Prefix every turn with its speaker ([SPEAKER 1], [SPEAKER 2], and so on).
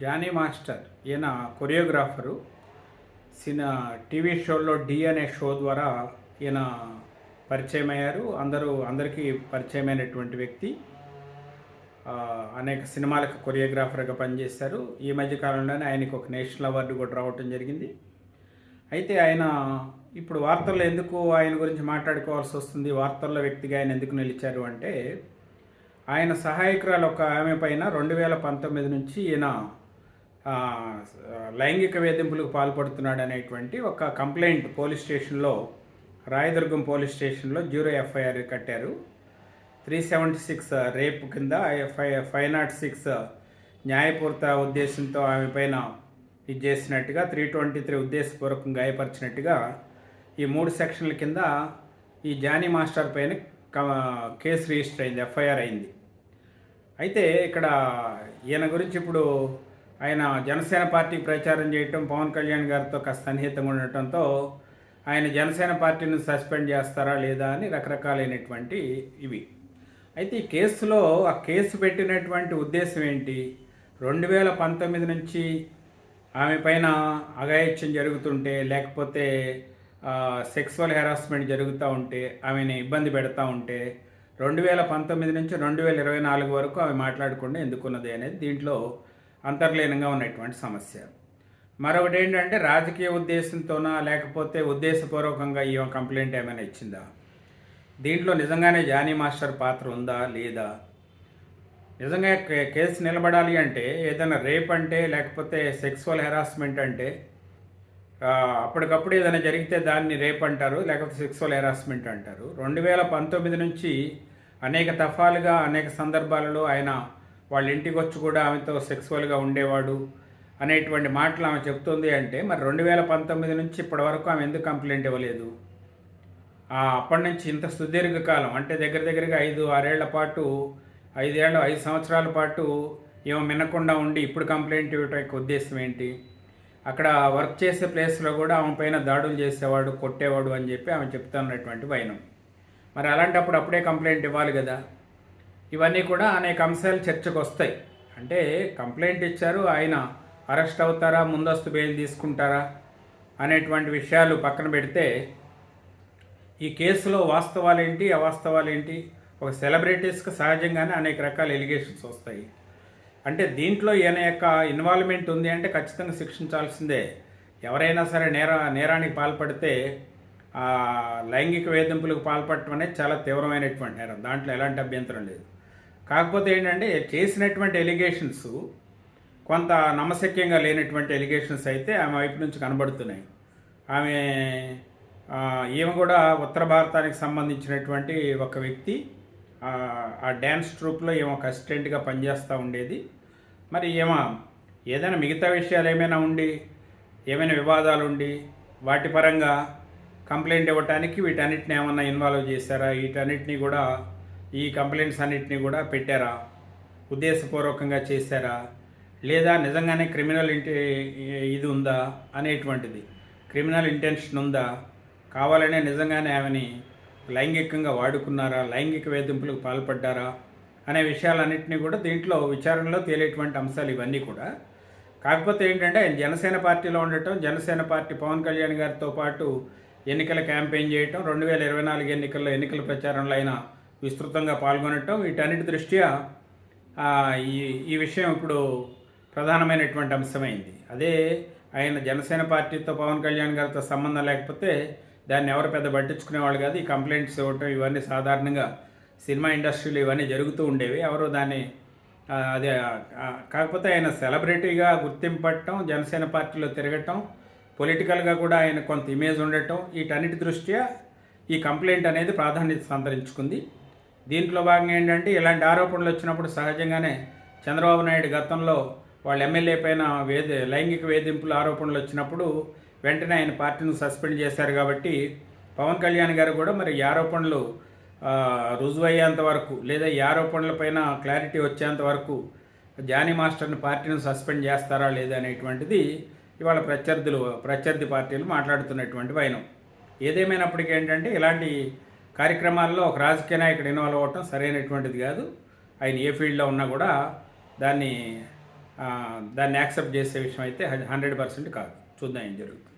[SPEAKER 1] Johnny master ఈయన choreographer. Cinema TV షోలో D అనే షో ద్వారా ఈయన పరిచయం అయ్యారు అందరూ అందరికీ పరిచయమైనటువంటి వ్యక్తి. అనేక సినిమాలకు కొరియోగ్రాఫర్గా పనిచేశారు. ఈ మధ్య కాలంలోనే ఆయనకు ఒక నేషనల్ అవార్డు కూడా రావటం జరిగింది. అయితే ఆయన ఇప్పుడు వార్తల్లో ఎందుకు ఆయన గురించి మాట్లాడుకోవాల్సి వస్తుంది వార్తల్లో వ్యక్తిగా ఆయన ఎందుకు నిలిచారు అంటే ఆయన సహాయకురాలు ఒక ఆమె పైన రెండు వేల పంతొమ్మిది నుంచి ఈయన లైంగిక వేధింపులకు పాల్పడుతున్నాడు అనేటువంటి ఒక కంప్లైంట్ పోలీస్ స్టేషన్లో రాయదుర్గం పోలీస్ స్టేషన్లో జీరో ఎఫ్ఐఆర్ కట్టారు. త్రీ సెవెంటీ సిక్స్ రేపు కింద ఫైవ్ ఫైవ్ నాట్ సిక్స్ న్యాయపూర్త ఉద్దేశంతో ఆమె పైన ఇది చేసినట్టుగా త్రీ ట్వంటీ త్రీ ఉద్దేశపూర్వకంగా గాయపరిచినట్టుగా ఈ మూడు సెక్షన్ల కింద ఈ జానీ మాస్టర్ పైన క- కేసు రిజిస్టర్ అయింది ఎఫ్ఐఆర్ అయింది. అయితే ఇక్కడ ఈయన గురించి ఇప్పుడు ఆయన జనసేన పార్టీ ప్రచారం చేయటం పవన్ కళ్యాణ్ గారితో కాస్త సన్నిహితంగా ఉండటంతో ఆయన జనసేన పార్టీని సస్పెండ్ చేస్తారా లేదా అని రకరకాలైనటువంటి ఇవి. అయితే ఈ కేసులో ఆ కేసు పెట్టినటువంటి ఉద్దేశం ఏంటి? రెండు వేల పంతొమ్మిది నుంచి ఆమె పైన అఘాయిత్యం జరుగుతుంటే లేకపోతే సెక్సువల్ హెరాస్మెంట్ జరుగుతూ ఉంటే ఆమెని ఇబ్బంది పెడతా ఉంటే రెండు వేల పంతొమ్మిది నుంచి రెండు వేల ఇరవై నాలుగు వరకు ఆమె మాట్లాడకుండా ఎందుకున్నది అనేది దీంట్లో అంతర్లీనంగా ఉన్నటువంటి సమస్య మరొకటి ఏంటంటే రాజకీయ ఉద్దేశంతోనా లేకపోతే ఉద్దేశపూర్వకంగా ఈ కంప్లైంట్ ఏమైనా ఇచ్చిందా? దీంట్లో నిజంగానే జానీ మాస్టర్ పాత్ర ఉందా? లేదా? నిజంగా కే- కేసు నిలబడాలి అంటే ఏదైనా రేప్ అంటే లేకపోతే సెక్సువల్ హెరాస్మెంట్ అంటే అప్పటికప్పుడు ఏదైనా జరిగితే దాన్ని రేప్ అంటారు లేకపోతే సెక్సువల్ హెరాస్మెంట్ అంటారు. రెండు వేల పంతొమ్మిది నుంచి అనేక దఫాలుగా అనేక సందర్భాలలో ఆయన వాళ్ళ ఇంటికి వచ్చి కూడా ఆమెతో సెక్సువల్గా ఉండేవాడు అనేటువంటి మాటలు ఆమె చెప్తుంది అంటే మరి రెండు వేల పంతొమ్మిది నుంచి ఇప్పటి వరకు ఆమె ఎందుకు కంప్లైంట్ ఇవ్వలేదు? ఆ, అప్పటి నుంచి ఇంత సుదీర్ఘ కాలం అంటే దగ్గర దగ్గరగా ఐదు ఆరేళ్ళ పాటు ఐదేళ్ళు ఐదు సంవత్సరాల పాటు ఏమో వినకుండా ఉండి ఇప్పుడు కంప్లైంట్ ఇవ్వటం యొక్క ఉద్దేశం ఏంటి? అక్కడ వర్క్ చేసే ప్లేస్లో కూడా ఆమె పైన దాడులు చేసేవాడు కొట్టేవాడు అని చెప్పి ఆమె చెప్తున్నటువంటి భయం మరి అలాంటప్పుడు అప్పుడే కంప్లైంట్ ఇవ్వాలి కదా? ఇవన్నీ కూడా అనేక అంశాలు చర్చకు వస్తాయి అంటే కంప్లైంట్ ఇచ్చారు ఆయన అరెస్ట్ అవుతారా ముందస్తు బెయిల్ తీసుకుంటారా అనేటువంటి విషయాలు పక్కన పెడితే ఈ కేసులో వాస్తవాలేంటి అవాస్తవాలేంటి ఒక సెలబ్రిటీస్కి సహజంగానే అనేక రకాల ఎలిగేషన్స్ వస్తాయి. అంటే దీంట్లో ఈయన యొక్క ఇన్వాల్వ్మెంట్ ఉంది అంటే ఖచ్చితంగా శిక్షించాల్సిందే. ఎవరైనా సరే నేర నేరానికి పాల్పడితే లైంగిక వేధింపులకు పాల్పడటం అనేది చాలా తీవ్రమైనటువంటి నేరం. దాంట్లో ఎలాంటి అభ్యంతరం లేదు. కాకపోతే ఏంటంటే చేసినటువంటి ఎలిగేషన్స్ కొంత నమ్మశక్యంగా లేనటువంటి ఎలిగేషన్స్ అయితే ఆమె వైపు నుంచి కనబడుతున్నాయి. ఆమె ఈమె కూడా ఉత్తర భారతానికి సంబంధించినటువంటి ఒక వ్యక్తి ఆ, డ్యాన్స్ ట్రూప్లో ఏమో ఒక అసిస్టెంట్గా పనిచేస్తూ ఉండేది. మరి ఏమో ఏదైనా మిగతా విషయాలు ఏమైనా ఉండి ఏమైనా వివాదాలు ఉండి వాటి పరంగా కంప్లైంట్ ఇవ్వటానికి వీటన్నిటిని ఏమన్నా ఇన్వాల్వ్ చేశారా? వీటన్నిటిని కూడా ఈ కంప్లైంట్స్ అన్నిటినీ కూడా పెట్టారా? ఉద్దేశపూర్వకంగా చేశారా? లేదా నిజంగానే క్రిమినల్ ఇంటి ఇది ఉందా? అనేటువంటిది. క్రిమినల్ ఇంటెన్షన్ ఉందా? కావాలనే నిజంగానే ఆమెని లైంగికంగా వాడుకున్నారా? లైంగిక వేధింపులకు పాల్పడ్డారా? అనే విషయాలన్నింటినీ కూడా దీంట్లో విచారణలో తేలేటువంటి అంశాలు ఇవన్నీ కూడా. కాకపోతే ఏంటంటే ఆయన జనసేన పార్టీలో ఉండటం జనసేన పార్టీ పవన్ కళ్యాణ్ గారితో పాటు ఎన్నికల క్యాంపెయిన్ చేయటం రెండు వేల ఇరవై నాలుగు ఎన్నికల్లో ఎన్నికల ప్రచారంలో ఆయన విస్తృతంగా పాల్గొనటం వీటన్నిటి దృష్ట్యా ఈ ఈ విషయం ఇప్పుడు ప్రధానమైనటువంటి అంశమైంది. అదే ఆయన జనసేన పార్టీతో పవన్ కళ్యాణ్ గారితో సంబంధం లేకపోతే దాన్ని ఎవరు పెద్ద పట్టించుకునేవాళ్ళు కాదు. ఈ కంప్లైంట్స్ ఇవ్వటం ఇవన్నీ సాధారణంగా సినిమా ఇండస్ట్రీలో ఇవన్నీ జరుగుతూ ఉండేవి. ఎవరు దాన్ని అదే కాకపోతే ఆయన సెలబ్రిటీగా గుర్తింపట్టడం జనసేన పార్టీలో తిరగటం పొలిటికల్గా కూడా ఆయన కొంత ఇమేజ్ ఉండటం వీటన్నిటి దృష్ట్యా ఈ కంప్లైంట్ అనేది ప్రాధాన్యత సంతరించుకుంది. దీంట్లో భాగంగా ఏంటంటే ఇలాంటి ఆరోపణలు వచ్చినప్పుడు సహజంగానే చంద్రబాబు నాయుడు గతంలో వాళ్ళ ఎమ్మెల్యే పైన వేధి లైంగిక వేధింపుల ఆరోపణలు వచ్చినప్పుడు వెంటనే ఆయన పార్టీని సస్పెండ్ చేశారు కాబట్టి పవన్ కళ్యాణ్ గారు కూడా మరి ఈ ఆరోపణలు రుజువయ్యేంత వరకు లేదా ఈ ఆరోపణలపైన క్లారిటీ వచ్చేంత వరకు జానీ మాస్టర్ని పార్టీని సస్పెండ్ చేస్తారా లేదా అనేటువంటిది ఇవాళ ప్రత్యర్థులు ప్రత్యర్థి పార్టీలు మాట్లాడుతున్నటువంటి వైనం. ఏదేమైనప్పటికీ ఏంటంటే ఇలాంటి కార్యక్రమాల్లో ఒక రాజకీయ నాయకుడు ఇన్వాల్వ్ అవ్వటం సరైనటువంటిది కాదు. ఆయన ఏ ఫీల్డ్లో ఉన్నా కూడా దాన్ని దాన్ని యాక్సెప్ట్ చేసే విషయం అయితే హండ్రెడ్ పర్సెంట్ కాదు. చూద్దాం ఏం జరుగుతుంది.